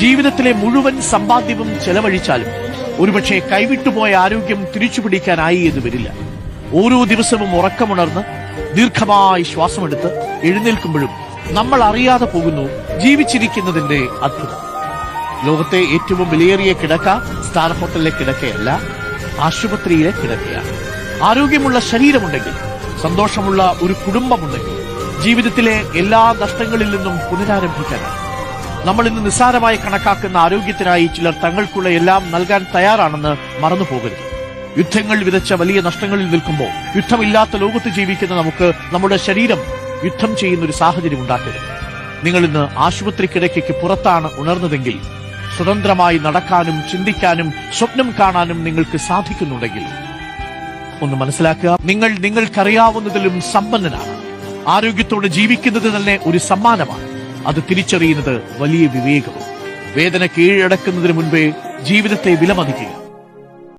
ജീവിതത്തിലെ മുഴുവൻ സമ്പാദ്യവും ചെലവഴിച്ചാലും ഒരുപക്ഷെ കൈവിട്ടുപോയ ആരോഗ്യം തിരിച്ചുപിടിക്കാനായി എന്ന് വരില്ല. ഓരോ ദിവസവും ഉറക്കമുണർന്ന് ദീർഘമായി ശ്വാസമെടുത്ത് എഴുന്നേൽക്കുമ്പോഴും നമ്മൾ അറിയാതെ പോകുന്നു ജീവിച്ചിരിക്കുന്നതിന്റെ അത്ഭുതം. ലോകത്തെ ഏറ്റവും വിലയേറിയ കിടക്ക സ്റ്റാർ ഹോട്ടലിലെ കിടക്കയല്ല ആശുപത്രിയിലെ കിടക്കയാണ്. ആരോഗ്യമുള്ള ശരീരമുണ്ടെങ്കിൽ സന്തോഷമുള്ള ഒരു കുടുംബമുണ്ടെങ്കിൽ ജീവിതത്തിലെ എല്ലാ നഷ്ടങ്ങളിൽ നിന്നും പുനരാരംഭിക്കാനാണ്. നമ്മൾ ഇന്ന് നിസ്സാരമായി കണക്കാക്കുന്ന ആരോഗ്യത്തിനായി ചിലർ തങ്ങൾക്കുള്ള എല്ലാം നൽകാൻ തയ്യാറാണെന്ന് മറന്നു പോകരുത് യുദ്ധങ്ങൾ വിതച്ച വലിയ നഷ്ടങ്ങളിൽ നിൽക്കുമ്പോൾ യുദ്ധമില്ലാത്ത ലോകത്ത് ജീവിക്കുന്ന നമുക്ക് നമ്മുടെ ശരീരം യുദ്ധം ചെയ്യുന്ന ഒരു സാഹചര്യം ഉണ്ടാക്കരുത്. നിങ്ങൾ ഇന്ന് ആശുപത്രി കിടക്കയ്ക്ക് പുറത്താണ് ഉണർന്നതെങ്കിൽ സ്വതന്ത്രമായി നടക്കാനും ചിന്തിക്കാനും സ്വപ്നം കാണാനും നിങ്ങൾക്ക് സാധിക്കുന്നുണ്ടെങ്കിൽ ഒന്ന് മനസ്സിലാക്കുക നിങ്ങൾ നിങ്ങൾക്കറിയാവുന്നതിലും സമ്പന്നനാണ്. ആരോഗ്യത്തോടെ ജീവിക്കുന്നത് തന്നെ ഒരു സമ്മാനമാണ്. അത് തിരിച്ചറിയുന്നത് വലിയ വിവേകവും വേദന കീഴടക്കുന്നതിന് മുൻപേ ജീവിതത്തെ വിലമതിക്കുക.